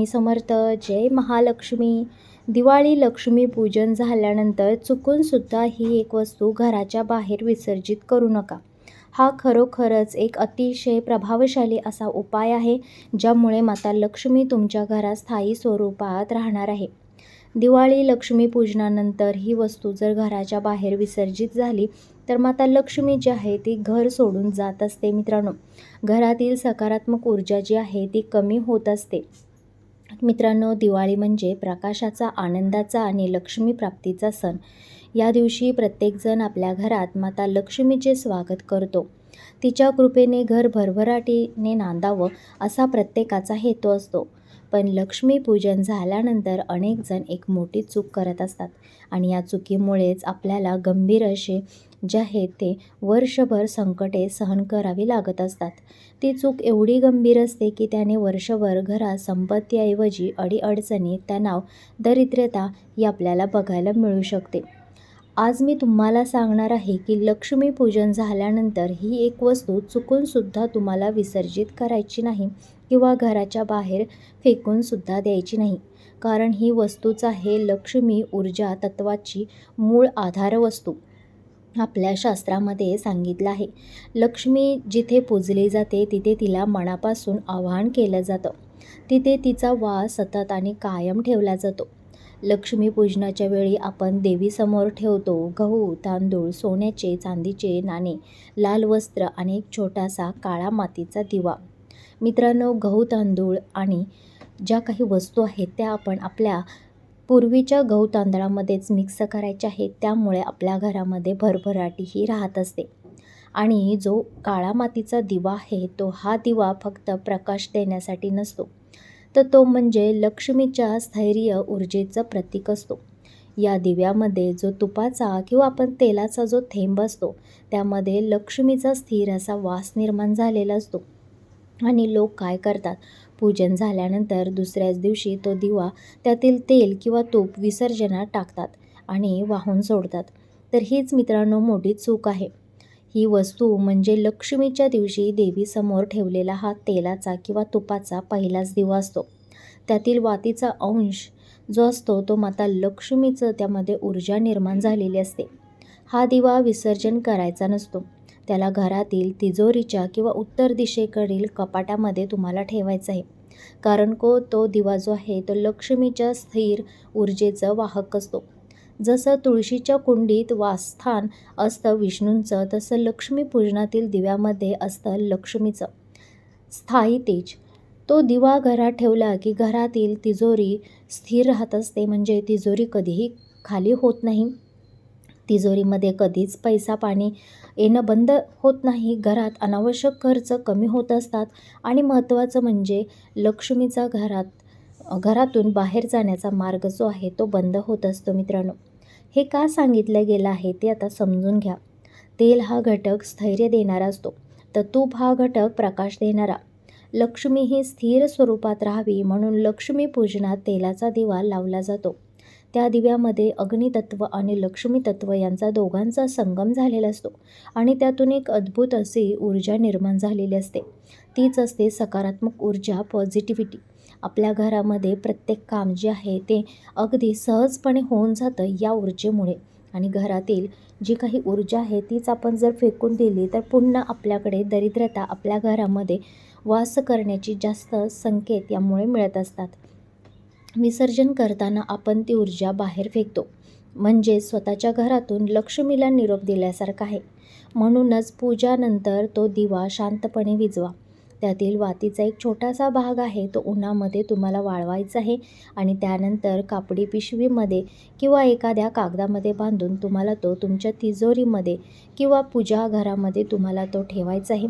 स्वामी समर्थ जय महालक्ष्मी. दिवाळी लक्ष्मी पूजन झाल्यानंतर चुकूनसुद्धा ही एक वस्तू घराच्या बाहेर विसर्जित करू नका. हा खरोखरच एक अतिशय प्रभावशाली असा उपाय आहे ज्यामुळे माता लक्ष्मी तुमच्या घरात स्थायी स्वरूपात राहणार आहे. दिवाळी लक्ष्मी पूजनानंतर ही वस्तू जर घराच्या बाहेर विसर्जित झाली तर माता लक्ष्मी जी आहे ती घर सोडून जात असते मित्रांनो. घरातील सकारात्मक ऊर्जा जी आहे ती कमी होत असते. मित्रांनो दिवाळी म्हणजे प्रकाशाचा आनंदाचा आणि लक्ष्मी प्राप्तीचा सण. या दिवशी प्रत्येकजण आपल्या घरात माता लक्ष्मीचे स्वागत करतो. तिच्या कृपेने घर भरभराटीने नांदावं असा प्रत्येकाचा हेतू असतो. पण लक्ष्मीपूजन झाल्यानंतर अनेक जण एक मोठी चूक करत असतात. आणि या चुकीमुळेच आपल्याला गंभीर असे जे आहेत ते वर्षभर संकटे सहन करावी लागत असतात. ती चूक एवढी गंभीर असते की त्याने वर्षभर घरात संपत्तीऐवजी अडीअडचणी तणाव दरिद्रता ही आपल्याला बघायला मिळू शकते. आज मी तुम्हाला सांगणार आहे की लक्ष्मीपूजन झाल्यानंतर ही एक वस्तू चुकूनसुद्धा तुम्हाला विसर्जित करायची नाही. किंवा घराच्या बाहेर फेकूनसुद्धा द्यायची नाही. कारण ही वस्तूच आहे लक्ष्मी ऊर्जा तत्वाची मूळ आधार वस्तू आपल्या शास्त्रामध्ये सांगितलं आहे. लक्ष्मी जिथे पूजली जाते तिथे तिला मनापासून आवाहन केलं जातं. तिथे तिचा वास सतत आणि कायम ठेवला जातो. लक्ष्मीपूजनाच्या वेळी आपण देवीसमोर ठेवतो गहू तांदूळ सोन्याचे चांदीचे नाणे लाल वस्त्र आणि एक छोटासा काळा मातीचा दिवा. मित्रांनो गहू तांदूळ आणि ज्या काही वस्तू आहेत त्या आपण आपल्या पूर्वीच्या गहू तांदळामध्येच मिक्स करायच्या आहेत त्यामुळे आपल्या घरामध्ये भरभराटीही राहत असते. आणि जो काळा मातीचा दिवा आहे तो हा दिवा फक्त प्रकाश देण्यासाठी नसतो. तर तो म्हणजे लक्ष्मीच्या स्थैर्य ऊर्जेचं प्रतीक असतो. या दिव्यामध्ये जो तुपाचा किंवा आपण तेलाचा जो थेंब असतो त्यामध्ये लक्ष्मीचा स्थिर असा वास निर्माण झालेला असतो. आणि लोक काय करतात? पूजन झाल्यानंतर दुसऱ्याच दिवशी तो दिवा त्यातील तेल किंवा तूप विसर्जनात टाकतात आणि वाहून सोडतात. तर हीच मित्रांनो मोठी चूक आहे. ही वस्तू म्हणजे लक्ष्मीच्या दिवशी देवीसमोर ठेवलेला हा तेलाचा किंवा तुपाचा पहिलाच दिवा असतो. त्यातील वातीचा अंश जो असतो तो माता लक्ष्मीचं त्यामध्ये ऊर्जा निर्माण झालेली असते. हा दिवा विसर्जन करायचा नसतो. त्याला घरातील तिजोरीच्या किंवा उत्तर दिशेकडील कपाटामध्ये तुम्हाला ठेवायचं आहे. कारण को तो दिवा जो आहे तो लक्ष्मीच्या स्थिर ऊर्जेचं वाहक असतो. जसं तुळशीच्या कुंडीत वासस्थान असतं विष्णूंचं तसं लक्ष्मीपूजनातील दिव्यामध्ये असतं लक्ष्मीचं. स्थायी तेज. तो दिवा घरात ठेवला की घरातील तिजोरी स्थिर राहत असते म्हणजे तिजोरी कधीही खाली होत नाही. तिजोरीमध्ये कधीच पैसा पाणी येणं बंद होत नाही. घरात अनावश्यक खर्च कमी होत असतात आणि महत्त्वाचं म्हणजे लक्ष्मीचा घरात घरातून बाहेर जाण्याचा मार्ग जो आहे तो बंद होत असतो मित्रांनो. हे का सांगितलं गेलं आहे ते आता समजून घ्या. तेल हा घटक स्थैर्य देणारा असतो. तर तूप हा घटक प्रकाश देणारा. लक्ष्मी ही स्थिर स्वरूपात राहावी म्हणून लक्ष्मीपूजनात तेलाचा दिवा लावला जातो. त्या दिव्यामध्ये अग्नितत्व आणि लक्ष्मीतत्व यांचा दोघांचा संगम झालेला असतो आणि त्यातून एक अद्भुत अशी ऊर्जा निर्माण झालेली असते. तीच असते सकारात्मक ऊर्जा पॉझिटिव्हिटी आपल्या घरामध्ये प्रत्येक काम जे आहे ते अगदी सहजपणे होऊन जातं या ऊर्जेमुळे. आणि घरातील जी काही ऊर्जा आहे तीच आपण जर फेकून दिली तर पुन्हा आपल्याकडे दरिद्रता आपल्या घरामध्ये वास करण्याची जास्त संकेत यामुळे मिळत असतात. विसर्जन करताना आपण ती ऊर्जा बाहेर फेकतो. म्हणजे स्वतःच्या घरातून लक्ष्मीला निरोप दिल्यासारखा आहे. म्हणूनच पूजानंतर तो दिवा शांतपणे विजवा. त्यातील वातीचा एक छोटासा भाग आहे तो उन्हामध्ये तुम्हाला वाळवायचा आहे आणि त्यानंतर कापडी पिशवीमध्ये किंवा एखाद्या कागदामध्ये बांधून तुम्हाला तो तुमच्या तिजोरीमध्ये किंवा पूजा घरामध्ये तुम्हाला तो ठेवायचा आहे.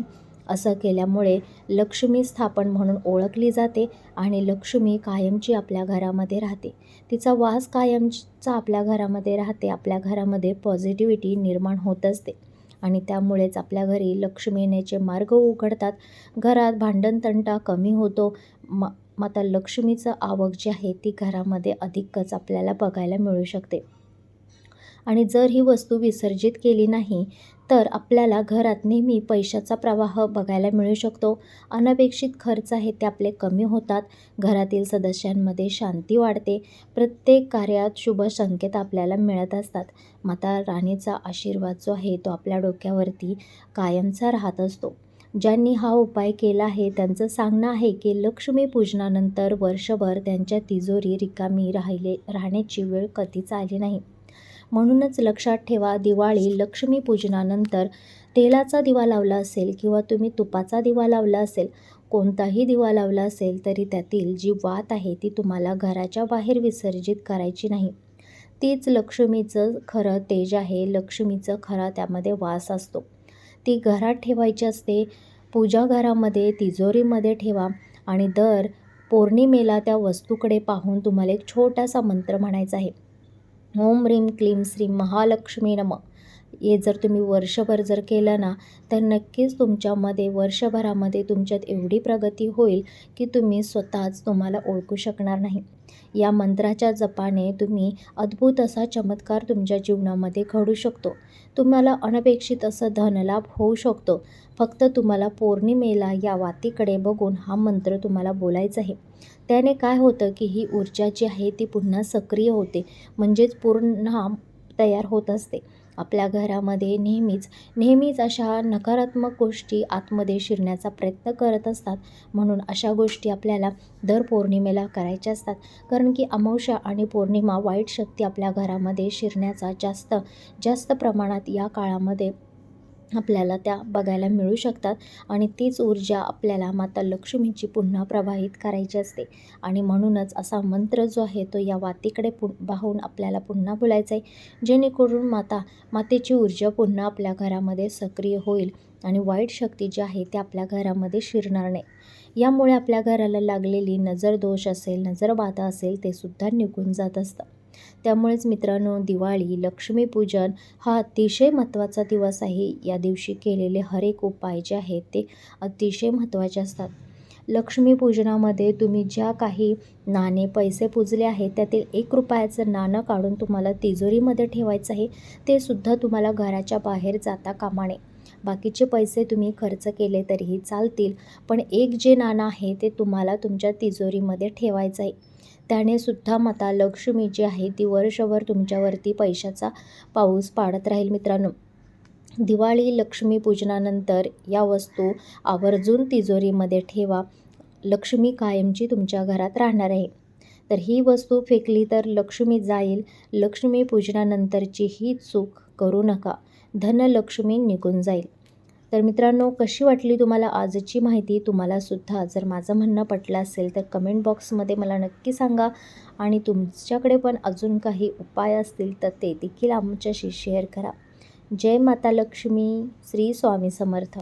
असं केल्यामुळे लक्ष्मी स्थापन म्हणून ओळखली जाते आणि लक्ष्मी कायमची आपल्या घरामध्ये राहते. तिचा वास कायमचा आपल्या घरामध्ये राहते आपल्या घरामध्ये पॉझिटिव्हिटी निर्माण होत असते आणि त्यामुळेच आपल्या घरी लक्ष्मी येण्याचे मार्ग उघडतात. घरात भांडणतंटा कमी होतो. म माता लक्ष्मीचं आवक जी आहे ती घरामध्ये अधिकच आपल्याला बघायला मिळू शकते. आणि जर ही वस्तू विसर्जित केली नाही तर आपल्याला घरात नेहमी पैशाचा प्रवाह बघायला मिळू शकतो. अनपेक्षित खर्च आहे ते आपले कमी होतात. घरातील सदस्यांमध्ये शांती वाढते. प्रत्येक कार्यात शुभ संकेत आपल्याला मिळत असतात. माता राणीचा आशीर्वाद जो आहे तो आपल्या डोक्यावरती कायमचा राहत असतो. ज्यांनी हा उपाय केला आहे त्यांचं सांगणं आहे की लक्ष्मीपूजनानंतर वर्षभर त्यांच्या तिजोरी रिकामी राहिले राहण्याची वेळ कधीच आली नाही. म्हणूनच लक्षात ठेवा दिवाळी लक्ष्मीपूजनानंतर तेलाचा दिवा लावला असेल किंवा तुम्ही तुपाचा दिवा लावला असेल कोणताही दिवा लावला असेल तरी त्यातील जी वात आहे ती तुम्हाला घराच्या बाहेर विसर्जित करायची नाही. तीच लक्ष्मीचं खरं तेज आहे लक्ष्मीचं खरा त्यामध्ये वास असतो. ती घरात ठेवायची असते पूजा घरामध्ये तिजोरीमध्ये ठेवा आणि दर पौर्णिमेला त्या वस्तूकडे पाहून तुम्हाला एक छोटासा मंत्र म्हणायचा आहे. ఓం హ్రీం క్లీం శ్రీ మహాలక్ష్మీ నమ हे जर तुम्ही वर्षभर जर केलं ना तर नक्कीच तुमच्यामध्ये वर्षभरामध्ये तुमच्यात एवढी प्रगती होईल की तुम्ही स्वतःच तुम्हाला ओळखू शकणार नाही. या मंत्राच्या जपाने तुम्ही अद्भुत असा चमत्कार तुमच्या जीवनामध्ये घडू शकतो. तुम्हाला अनपेक्षित असं धनलाभ होऊ शकतो. फक्त तुम्हाला पौर्णिमेला या वातीकडे बघून हा मंत्र तुम्हाला बोलायचा आहे. त्याने काय होतं की ही ऊर्जा जी आहे ती पुन्हा सक्रिय होते. म्हणजेच पूर्ण तयार होत असते. आपल्या घरामध्ये नेहमीच नेहमीच अशा नकारात्मक गोष्टी आतमध्ये शिरण्याचा प्रयत्न करत असतात. म्हणून अशा गोष्टी आपल्याला दर पौर्णिमेला करायच्या असतात. कारण की अमावस्या आणि पौर्णिमा वाईट शक्ती आपल्या घरामध्ये शिरण्याचा जास्त जास्त प्रमाणात या काळामध्ये आपल्याला त्या बघायला मिळू शकतात आणि तीच ऊर्जा आपल्याला माता लक्ष्मीची पुन्हा प्रवाहित करायची असते. आणि म्हणूनच असा मंत्र जो आहे तो या वातीकडे पु पाहून आपल्याला पुन्हा बोलायचा आहे जेणेकरून माता मातेची ऊर्जा पुन्हा आपल्या घरामध्ये सक्रिय होईल आणि वाईट शक्ती जी आहे ती आपल्या घरामध्ये शिरणार नाही. यामुळे आपल्या घराला लागलेली नजर दोष असेल नजरबाधा असेल ते सुद्धा निघून जात असतं. त्यामुळेच मित्रांनो दिवाळी लक्ष्मीपूजन हा अतिशय महत्त्वाचा दिवस आहे. या दिवशी केलेले हर एक उपाय जे आहेत ते अतिशय महत्त्वाचे असतात. लक्ष्मीपूजनामध्ये तुम्ही ज्या काही नाणे पैसे पुजले आहेत त्यातील एक रुपयाचं नाणं काढून तुम्हाला तिजोरीमध्ये ठेवायचं आहे. ते सुद्धा तुम्हाला घराच्या बाहेर जाता कामा नये. बाकीचे पैसे तुम्ही खर्च केले तरीही चालतील पण एक जे नाणं आहे ते तुम्हाला तुमच्या तिजोरीमध्ये ठेवायचं आहे. त्याने सुद्धा माता लक्ष्मी जी आहे ती वर्षभर तुमच्यावरती पैशाचा पाऊस पाडत राहील मित्रांनो. दिवाळी लक्ष्मीपूजनानंतर या वस्तू आवर्जून तिजोरीमध्ये ठेवा. लक्ष्मी कायमची तुमच्या घरात राहणार आहे. तर ही वस्तू फेकली तर लक्ष्मी जाईल. लक्ष्मी पूजनानंतरची ही चूक करू नका. धनलक्ष्मी निघून जाईल. तर मित्रांनो कशी वाटली तुम्हाला आजची माहिती? तुम्हालासुद्धा जर माझं म्हणणं पटलं असेल तर कमेंट बॉक्समध्ये मला नक्की सांगा. आणि तुमच्याकडे पण अजून काही उपाय असतील तर ते देखील आमच्याशी शेअर करा. जय माता लक्ष्मी श्री स्वामी समर्थ.